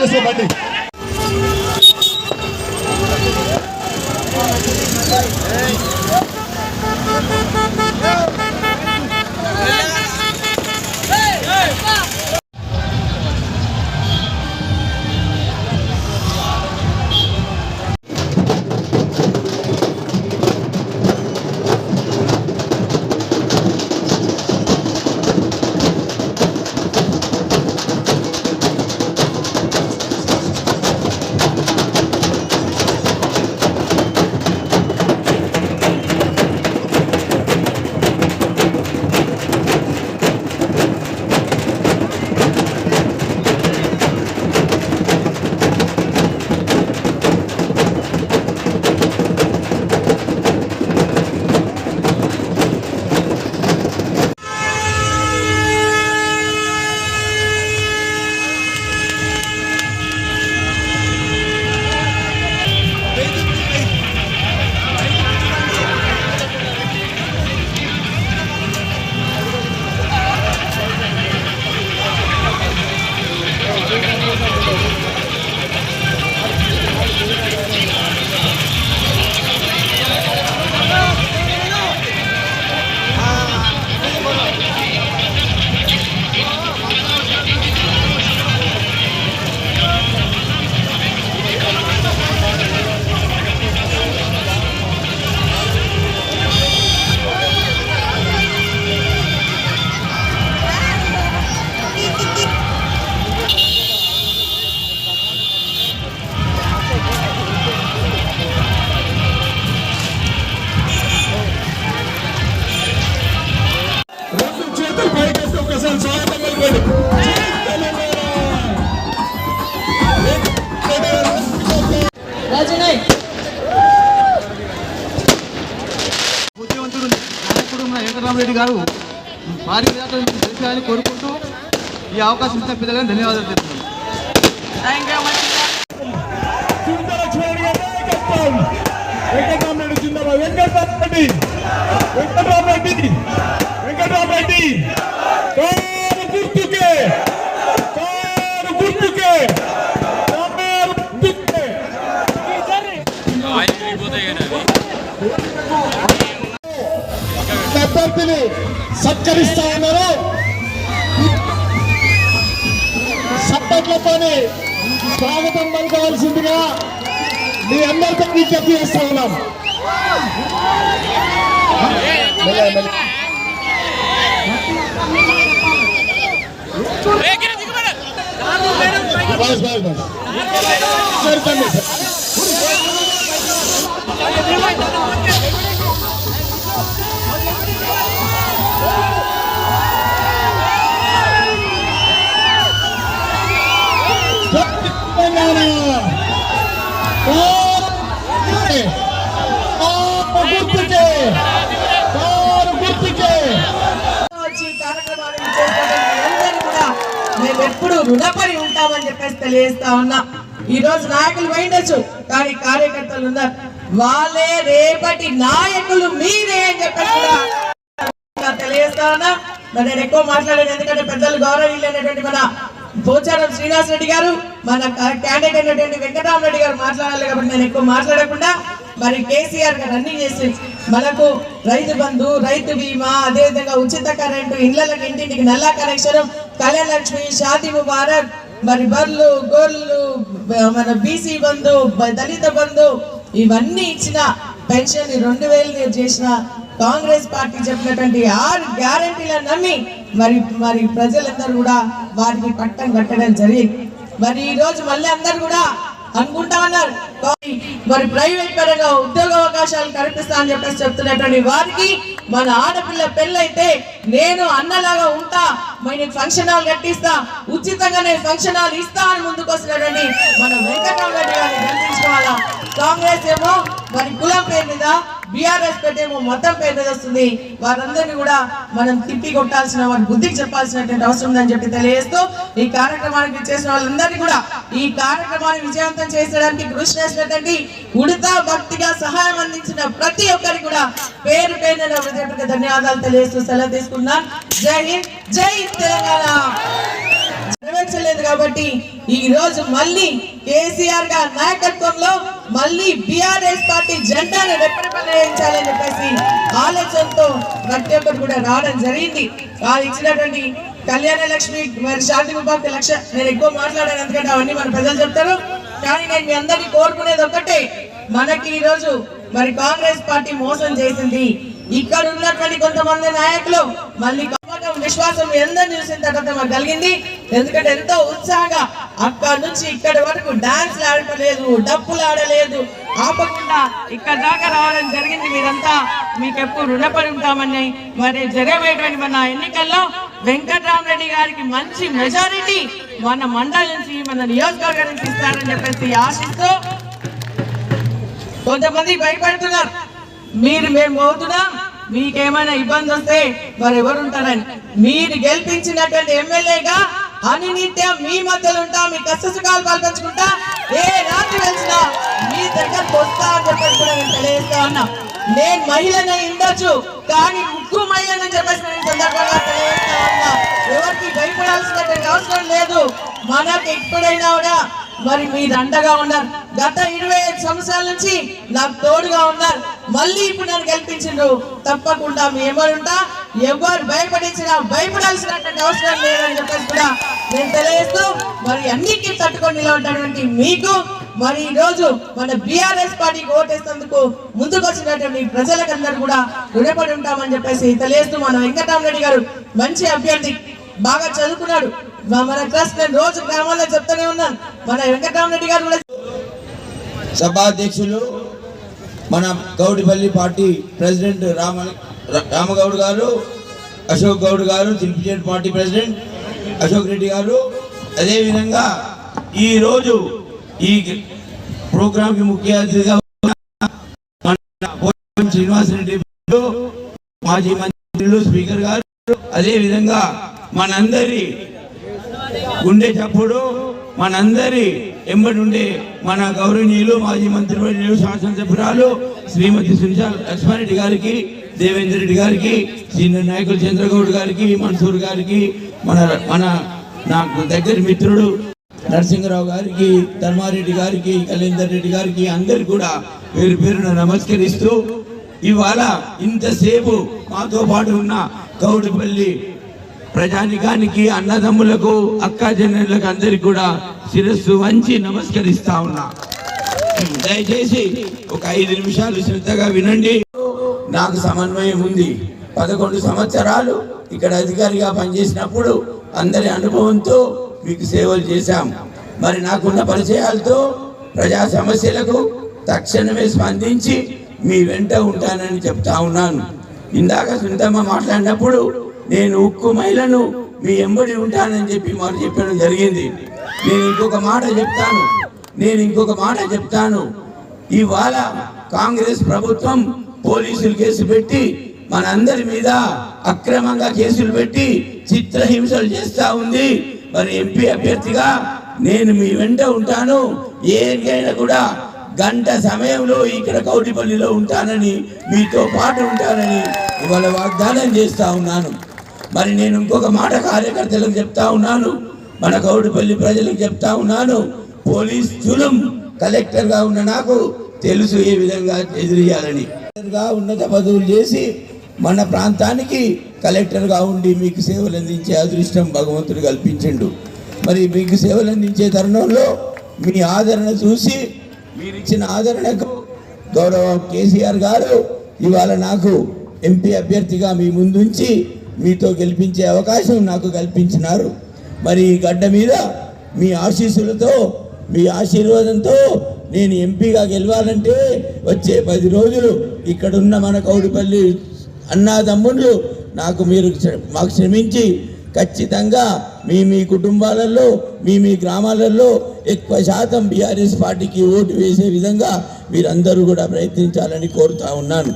Side right cut చేసుకో బండి వెంకటరామరెడ్డి గారు భారీ విధానం కోరుకుంటూ ఈ అవకాశం ఇచ్చిన పిల్లలకు ధన్యవాదాలు తెలుపుతున్నాను. వెంకటరామరెడ్డి వెంకటరామరెడ్డి. వెంకటరామరెడ్డి. వెంకటరామరెడ్డి. కారు గుర్తుకే. అభ్యర్థిని సత్కరిస్తా ఉన్నారు. సప్పట్లతోని స్వాగతం పలకవలసిందిగా మీ అందరితో విజ్ఞప్తి చేస్తా ఉన్నాం. మెల్లగా, మెల్లగా. రుణపడి ఉంటామని చెప్పేసి తెలియజేస్తా ఉన్నా. ఈ రోజు నాయకులు పోయిండొచ్చు కానీ కార్యకర్తలు ఉన్నారు. వాళ్ళే రేపటి నాయకులు మీరే అని చెప్పేసి తెలియజేస్తా ఉన్నా. మరి నేను ఎక్కువ మాట్లాడాను ఎందుకంటే పెద్దలు గౌరవీయులైనటువంటి మన పోచారం శ్రీనివాస్ రెడ్డి గారు మన క్యాండిడేట్ అయినటువంటి వెంకటరామరెడ్డి గారు మాట్లాడాలి కాబట్టి నేను ఎక్కువ మాట్లాడకుండా మరి కేసీఆర్ గారు అన్ని చేసి మనకు రైతు బంధు రైతు బీమా అదేవిధంగా ఉచిత కరెంటు ఇళ్ళకి ఇంటింటికి నల్ల కనెక్షన్ కళ్యాణ షాతి ముబారక్ మరి బర్లు గొర్రెలు మన బీసీ బంధు దళిత బంధు ఇవన్నీ ఇచ్చిన పెన్షన్ రెండు వేలు చేసిన కాంగ్రెస్ పార్టీ చెప్పినటువంటి ఆరు గ్యారంటీల నమ్మి మరి మరి ప్రజలందరూ కూడా వారికి పట్టం కట్టడం జరిగింది. మరి ఈరోజు మళ్ళీ అందరు కూడా అనుకుంటా ఉన్నారు మరి ప్రైవేట్ పరంగా ఉద్యోగ అవకాశాలు కల్పిస్తా అని చెప్పేసి చెప్తున్నటువంటి వారికి మన ఆడపిల్ల పెళ్ళైతే నేను అన్నలాగా ఉంటా మరి ఫంక్షన్ హాల్ కట్టిస్తా ఉచితంగా నేను ఫంక్షన్ హాల్ ఇస్తా అని ముందుకు వస్తున్నటువంటి మన వెంకటరావు రెడ్డి గారిని కల్పించుకోవాలా కాంగ్రెస్ ఏమో మరి కులం పేరు మీద బీఆర్ఎస్ పెట్టేమో మతం పేద వస్తుంది. వారందరినీ కూడా మనం తిప్పి కొట్టాల్సిన వారి బుద్ధికి చెప్పాల్సినటువంటి అవసరం ఉందని చెప్పి తెలియజేస్తూ ఈ కార్యక్రమానికి చేసిన వాళ్ళందరినీ కూడా ఈ కార్యక్రమాన్ని విజయవంతం చేసడానికి కృషి చేసినటువంటి ఉడతా భక్తిగా సహాయం అందించిన ప్రతి ఒక్కరికి కూడా పేరు పేరు నా హృదయపూర్వక ధన్యవాదాలు తెలియజేస్తూ సెలవు తీసుకున్నాను జై హింద్ జై తెలంగాణ. నెరవేర్చలేదు కాబట్టి ఈ రోజు మళ్ళీ కేసీఆర్ గారి నాయకత్వంలో మళ్ళీ బీఆర్ఎస్ పార్టీ జెండాను రెప్పరెప్పలేయించాలని చెప్పేసి ఆలోచనతో ప్రతి ఒక్కరు కూడా రావడం జరిగింది. వారు ఇచ్చినటువంటి కళ్యాణ లక్ష్మి మరి శాంతి విభాగ లక్ష నేను ఎక్కువ మాట్లాడాను ఎందుకంటే అవన్నీ మన ప్రజలు చెప్తారు. కానీ నేను మీ అందరినీ కోరుకునేది ఒక్కటే మనకి ఈరోజు మరి కాంగ్రెస్ పార్టీ మోసం చేసింది. ఇక్కడ ఉన్నటువంటి కొంతమంది నాయకులు మళ్ళీ నమ్మకం విశ్వాసం మీ చూసిన తర్వాత మాకు కలిగింది? ఎందుకంటే ఎంతో ఉత్సాహంగా అక్కడ నుంచి ఇక్కడ వరకు డాన్స్ ఆడలేదు డప్పులు ఆడలేదు. ఆపకుండా ఇక్కడ దాకా రావడం జరిగింది మీరంతా. మీకు ఎప్పుడు రుణపడి ఉంటామని. మరి జరగబోయేటువంటి మన ఎన్నికల్లో వెంకటరామరెడ్డి గారికి మంచి మెజారిటీ మన మండలి నుంచి మన నియోజకవర్గం నుంచి ఇస్తారని చెప్పేసి ఆశిస్తూ కొంతమంది భయపడుతున్నారు. మీరు మేము పోతున్నాం మీకేమైనా ఇబ్బంది వస్తే మరి ఎవరు ఉంటారని మీరు గెలిపించినటువంటి ఎమ్మెల్యేగా అనినిత్యం మీ మధ్యలో ఉంటా మీ కష్ట సుఖాలు పాల్పంచుకుంటా ఏ రాత్రి వెళ్చినా మీ దగ్గరకు వస్తా అని చెప్పేసి కూడా నేను తెలియజేస్తా ఉన్నా. నేను మహిళనే ఉండొచ్చు కానీ ముక్కు మహిళనని చెప్పేసి నేను సందర్భంగా తెలియజేస్తా ఉన్నా. ఎవరికి భయపడాల్సినటువంటి అవసరం లేదు. మనకు ఎప్పుడైనా కూడా మరి మీరు అండగా ఉన్నారు. గత ఇరవై ఐదు సంవత్సరాల నుంచి నాకు తోడుగా ఉన్నారు. మళ్ళీ ఇప్పుడు నన్ను గెలిపించిండ్రు తప్పకుండా మీ ఎవరు ఎవరు భయపడించినా భయపడాల్సినటువంటి అవసరం లేదని చెప్పేసి కూడా నేను తెలియజేస్తూ మరి అన్నిటికీ తట్టుకొని నిలబడినటువంటి మీకు మరి ఈ రోజు మన బీఆర్ఎస్ పార్టీకి ఓటేసినందుకు ముందుకు వచ్చినటువంటి ప్రజలకందరూ కూడా రుణపడి ఉంటామని చెప్పేసి తెలియజేస్తూ మన వెంకటరామరెడ్డి గారు మంచి అభ్యర్థి బాగా చదువుకున్నాడు. మన ట్రస్ట్ నేను రోజు గ్రామాల్లో చెప్తూనే ఉన్నాను మన వెంకటరామరెడ్డి గారు కూడా సభాధ్యక్షులు మన గౌడిపల్లి పార్టీ ప్రెసిడెంట్ రామ రామగౌడ్ గారు అశోక్ గౌడ్ గారు తిరుపతి పార్టీ ప్రెసిడెంట్ అశోక్ రెడ్డి గారు. అదేవిధంగా ఈరోజు ఈ ప్రోగ్రాంకి ముఖ్య అతిథిగా శ్రీనివాస్ రెడ్డి శ్రీనివాసరెడ్డి మాజీ మంత్రులు స్పీకర్ గారు అదేవిధంగా మనందరి ఉండేటప్పుడు మనందరి ఎంబడి ఉండే మన గౌరవనీయులు మాజీ మంత్రివర్యులు శాసనసభ్యురాలు శ్రీమతి సునిషాల్ లక్ష్మారెడ్డి గారికి దేవేంద్ర రెడ్డి గారికి సీనియర్ నాయకులు చంద్రగౌడ్ గారికి మన్సూర్ గారికి మన మన నాకు దగ్గర మిత్రుడు నరసింహరావు గారికి ధర్మారెడ్డి గారికి కళ్యాణ్ రెడ్డి గారికి అందరు కూడా పేరు పేరున నమస్కరిస్తూ ఇవాళ ఇంతసేపు మాతో పాటు ఉన్న గౌడిపల్లి ప్రజానికానికి అన్నదమ్ములకు అక్కాజనులకు అందరికి కూడా శిరస్సు వంచి నమస్కరిస్తా ఉన్నా. దయచేసి ఒక ఐదు నిమిషాలు శ్రద్ధగా వినండి. నాకు సమన్వయం ఉంది. పదకొండు సంవత్సరాలు ఇక్కడ అధికారిగా పనిచేసినప్పుడు అందరి అనుభవంతో మీకు సేవలు చేశాం. మరి నాకున్న పరిచయాలతో ప్రజా సమస్యలకు తక్షణమే స్పందించి మీ వెంట ఉంటానని చెప్తా ఉన్నాను. ఇందాక సుందమ్మ మాట్లాడినప్పుడు నేను ఉక్కు మహిళను మీ ఎంబడి ఉంటానని చెప్పి మాకు చెప్పడం జరిగింది. నేను ఇంకొక మాట చెప్తాను. నేను ఇంకొక మాట చెప్తాను. ఇవాళ కాంగ్రెస్ ప్రభుత్వం పోలీసులు కేసు పెట్టి మనందరి మీద అక్రమంగా కేసులు పెట్టి చిత్రహింసలు చేస్తా ఉంది. మరి ఎంపీ అభ్యర్థిగా నేను మీ వెంట ఉంటాను. ఏకైనా కూడా గంట సమయంలో ఇక్కడ కౌటిపల్లిలో ఉంటానని మీతో పాటు ఉంటానని ఇవాళ వాగ్దానం చేస్తా ఉన్నాను. మరి నేను ఇంకొక మాట కార్యకర్తలకు చెప్తా ఉన్నాను. మన గౌడుపల్లి ప్రజలకు చెప్తా ఉన్నాను. పోలీస్ చులం కలెక్టర్గా ఉన్న నాకు తెలుసు ఏ విధంగా ఎదిరియాలని కలెక్టర్గా ఉన్నత పదవులు చేసి మన ప్రాంతానికి కలెక్టర్గా ఉండి మీకు సేవలు అందించే అదృష్టం భగవంతుడు కల్పించిండు. మరి మీకు సేవలు అందించే తరుణంలో మీ ఆదరణ చూసి మీరు ఇచ్చిన ఆదరణకు గౌరవ కేసీఆర్ గారు ఇవాళ నాకు ఎంపీ అభ్యర్థిగా మీ ముందుంచి మీతో గెలిపించే అవకాశం నాకు కల్పించినారు. మరి ఈ గడ్డ మీద మీ ఆశీస్సులతో మీ ఆశీర్వాదంతో నేను ఎంపీగా గెలవాలంటే వచ్చే పది రోజులు ఇక్కడున్న మన కౌడిపల్లి అన్నాదమ్ముళ్ళు నాకు మీరు మాకు శ్రమించి ఖచ్చితంగా మీ మీ కుటుంబాలలో మీ మీ గ్రామాలలో ఎక్కువ శాతం బీఆర్ఎస్ పార్టీకి ఓటు వేసే విధంగా మీరందరూ కూడా ప్రయత్నించాలని కోరుతా ఉన్నాను.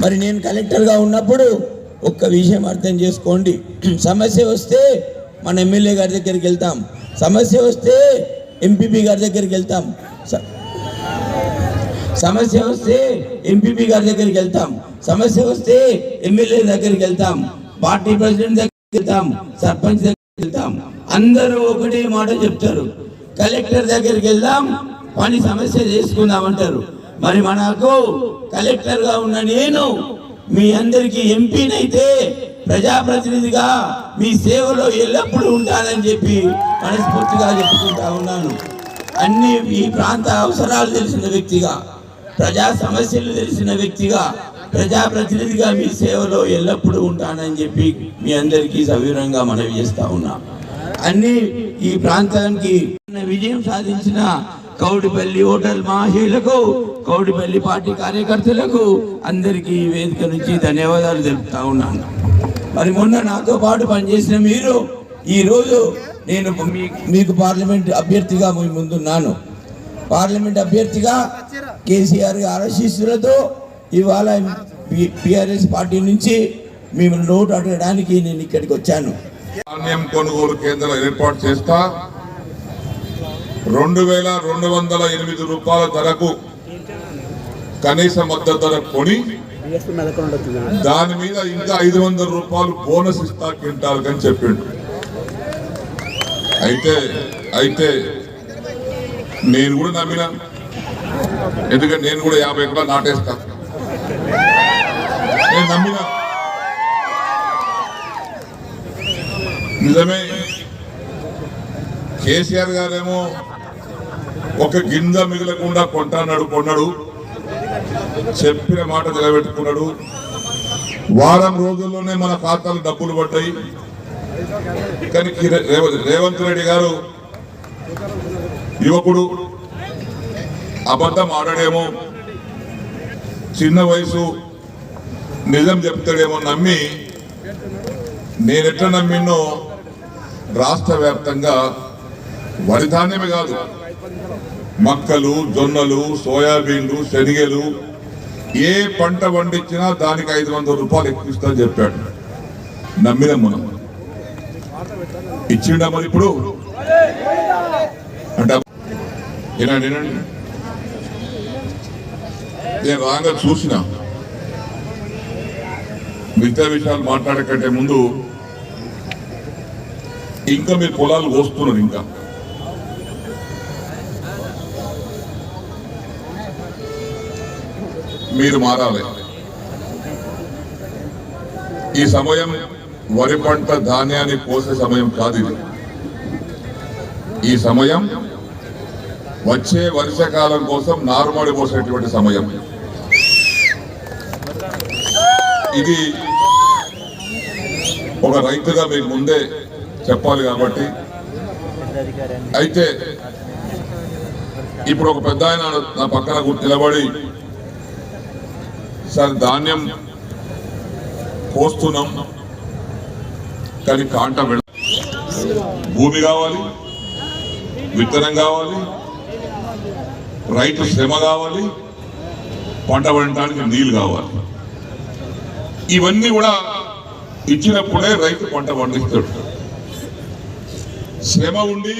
మరి నేను కలెక్టర్గా ఉన్నప్పుడు ఒక్క విషయం అర్థం చేసుకోండి. సమస్య వస్తే మన ఎమ్మెల్యే గారి దగ్గరికి వెళ్తాం. సమస్య వస్తే ఎంపీపీ గారి దగ్గరికి వెళ్తాం. స- సమస్య వస్తే ఎంపీపీ గారి దగ్గరికి వెళ్తాం. సమస్య వస్తే ఎమ్మెల్యే దగ్గరికి వెళ్తాం. పార్టీ ప్రెసిడెంట్ దగ్గరికి వెళ్తాం. సర్పంచ్ దగ్గరికి వెళ్తాం. అందరూ ఒకటే మాట చెప్తారు. కలెక్టర్ దగ్గరికి వెళ్దాం. పని సమస్య చేసుకుందాం అంటారు. మరి మనకు కలెక్టర్గా ఉన్న నేను మీ అందరికి ఎంపీనైతే ప్రజాప్రతినిధిగా మీ సేవలో ఎల్లప్పుడూ ఉంటానని చెప్పి మనస్ఫూర్తిగా చెప్పుకుంటా ఉన్నాను. అన్ని ఈ ప్రాంత అవసరాలు తెలిసిన వ్యక్తిగా ప్రజా సమస్యలు తెలిసిన వ్యక్తిగా ప్రజాప్రతినిధిగా మీ సేవలో ఎల్లప్పుడూ ఉంటానని చెప్పి మీ అందరికీ సవివరంగా మనవి చేస్తా ఉన్నా. అన్ని ఈ ప్రాంతానికి విజయం సాధించిన కౌడిపల్లి హోటల్ మాహీలకు కౌడిపల్లి పార్టీ కార్యకర్తలకు అందరికీ ఈ వేదిక నుంచి ధన్యవాదాలు తెలుపుతా ఉన్నాను. మరి మొన్న నాతో పాటు పనిచేసిన మీరు ఈరోజు నేను మీకు పార్లమెంట్ అభ్యర్థిగా మీ ముందున్నాను పార్లమెంట్ అభ్యర్థిగా కేసీఆర్ గారి ఆశీస్సులతో ఇవాళ పిఆర్ఎస్ పార్టీ నుంచి మేము నోటు అడగడానికి నేను ఇక్కడికి వచ్చాను. ధాన్యం కొనుగోలు కేంద్రాలు ఏర్పాటు చేస్తా. రెండు వేల రెండు వందల ఎనిమిది రూపాయల ధరకు కనీస మద్దతు ధర కొని దాని మీద ఇంకా ఐదు వందల రూపాయలు బోనస్ ఇస్తా క్వింటాల్ అని చెప్పిండు. అయితే అయితే నేను కూడా నమ్మినా ఎందుకంటే నేను కూడా యాభై ఎకరాలు నాటేస్తా. నేను నమ్మినా. నిజమే. కేసీఆర్ గారేమో ఒక గింజ మిగలకుండా కొంటాన్నాడు కొన్నాడు. చెప్పిన మాట నిలబెట్టుకున్నాడు. వారం రోజుల్లోనే మన ఖాతాలు డబ్బులు పడ్డాయి. కానీ రేవంత్ రెడ్డి గారు యువకుడు అబద్ధం ఆడడేమో చిన్న వయసు నిజం చెప్తాడేమో నమ్మి నేనెట్లా నమ్మినో రాష్ట్ర వ్యాప్తంగా వరిధాన్యమే కాదు మక్కలు జొన్నలు సోయాబీన్లు శనిగలు ఏ పంట పండించినా దానికి ఐదు వందల రూపాయలు ఎక్కువ ఇస్తా చెప్పాడు. నమ్మినాం మనం. ఇచ్చిండా మరి ఇప్పుడు? అంటే వినండి వినండి. నేను రాగా చూసిన. మిగతా విషయాలు మాట్లాడకంటే ముందు ఇంకా మీరు పొలాలు కోస్తున్నారు ఇంకా. మీరు మారాలి. ఈ సమయం వరి పంట ధాన్యాన్ని కోసే సమయం కాదు ఇది. ఈ సమయం వచ్చే వర్షాకాలం కోసం నారుమడి పోసేటువంటి సమయం. ఇది ఒక రైతుగా మీకు ముందే చెప్పాలి కాబట్టి. అయితే ఇప్పుడు ఒక పెద్ద ఆయన నా పక్కన నిలబడి సార్ ధాన్యం పోస్తున్నాం కానీ కాంట భూమి కావాలి విత్తనం కావాలి రైతు శ్రమ కావాలి పంట పండటానికి నీళ్ళు కావాలి. ఇవన్నీ కూడా ఇచ్చినప్పుడే రైతు పంట పండిస్తాడు. శ్రమ ఉండి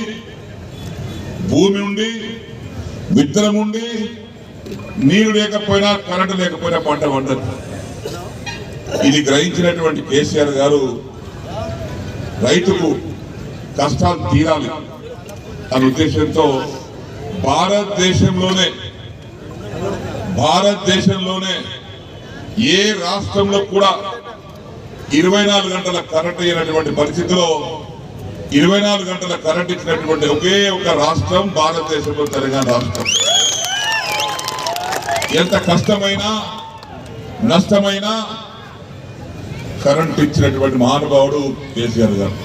భూమి ఉండి విత్తనం ఉండి నీరు లేకపోయినా కరెంటు లేకపోయినా పంట పండదు ఇది గ్రహించినటువంటి కేసీఆర్ గారు రైతుకు కష్టాలు తీరాలి. అనే ఉద్దేశంతో భారతదేశంలోనే భారతదేశంలోనే ఏ రాష్ట్రంలో కూడా ఇరవై నాలుగు గంటల కరెంట్ అయినటువంటి పరిస్థితిలో ఇరవై నాలుగు గంటల కరెంట్ ఇచ్చినటువంటి ఒకే ఒక రాష్ట్రం భారతదేశంలో తెలంగాణ రాష్ట్రం. ఎంత కష్టమైనా నష్టమైనా కరెంట్ ఇచ్చినటువంటి మహానుభావుడు కేసీఆర్ గారు.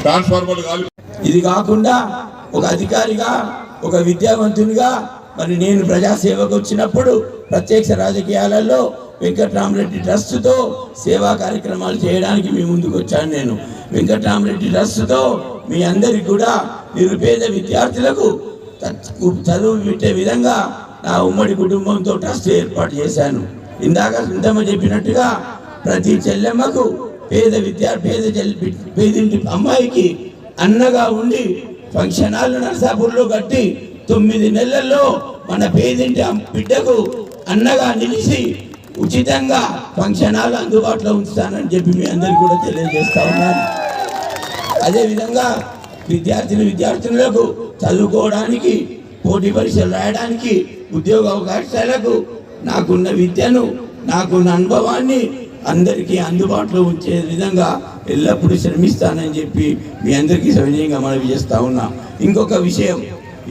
ట్రాన్స్ఫార్మర్ కాలి ఇది కాకుండా ఒక అధికారిగా ఒక విద్యావంతునిగా మరి నేను ప్రజాసేవకు వచ్చినప్పుడు ప్రత్యక్ష రాజకీయాలలో వెంకట్రామరెడ్డి ట్రస్ట్తో సేవా కార్యక్రమాలు చేయడానికి మీ ముందుకు వచ్చాను నేను. వెంకట్రామరెడ్డి ట్రస్ట్తో మీ అందరికి కూడా నిరుపేద విద్యార్థులకు చదువు పెట్టే విధంగా నా ఉమ్మడి కుటుంబంతో ట్రస్ట్ ఏర్పాటు చేశాను. ఇందాక సుందమ్మ చెప్పినట్టుగా ప్రతి చెల్లెమ్మకు పేద విద్యా పేద చెల్లి పేదింటి అమ్మాయికి అన్నగా ఉండి ఫంక్షన్ హాల్ నర్సాపూర్లో కట్టి తొమ్మిది నెలల్లో మన పేదింటి బిడ్డకు అన్నగా నిలిచి ఉచితంగా ఫంక్షన్ హాల్ అందుబాటులో ఉంచుతానని చెప్పి మీ అందరికీ కూడా తెలియజేస్తా ఉన్నాను. అదేవిధంగా విద్యార్థిని విద్యార్థినులకు చదువుకోవడానికి పోటీ పరీక్షలు రాయడానికి ఉద్యోగ అవకాశాలకు నాకున్న విద్యను నాకున్న అనుభవాన్ని అందరికీ అందుబాటులో ఉంచే విధంగా ఎల్లప్పుడూ శ్రమిస్తానని చెప్పి మీ అందరికీ సవినయంగా మనవి చేస్తా ఉన్నా. ఇంకొక విషయం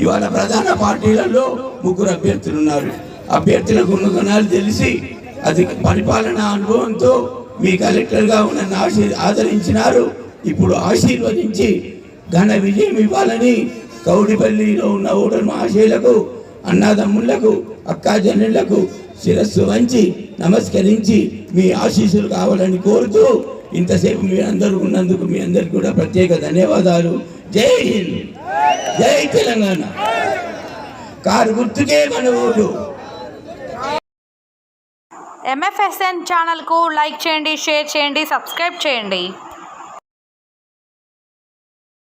ఇవాళ ప్రధాన పార్టీలలో ముగ్గురు అభ్యర్థులు ఉన్నారు. అభ్యర్థులకు ఉన్న గుణాలు తెలిసి అది పరిపాలన అనుభవంతో మీ కలెక్టర్గా ఉన్న ఆశీ ఆదరించినారు. ఇప్పుడు ఆశీర్వదించి ఘన విజయం ఇవ్వాలని కౌడిపల్లిలో ఉన్న ఓటర్ మహాశయులకు అన్నదమ్ముళ్ళకు అక్కాజనులకు శిరస్సు వంచి నమస్కరించి మీ ఆశీస్సులు కావాలని కోరుతూ ఇంతసేపు మీ అందరూ ఉన్నందుకు మీ అందరికి కూడా ప్రత్యేక ధన్యవాదాలు. జై హింద్! జై తెలంగాణ! కారు గుర్తుకే మన ఓటు. ఎంఎఫ్ఎస్ఎన్ ఛానల్కు లైక్ చేయండి షేర్ చేయండి సబ్స్క్రైబ్ చేయండి.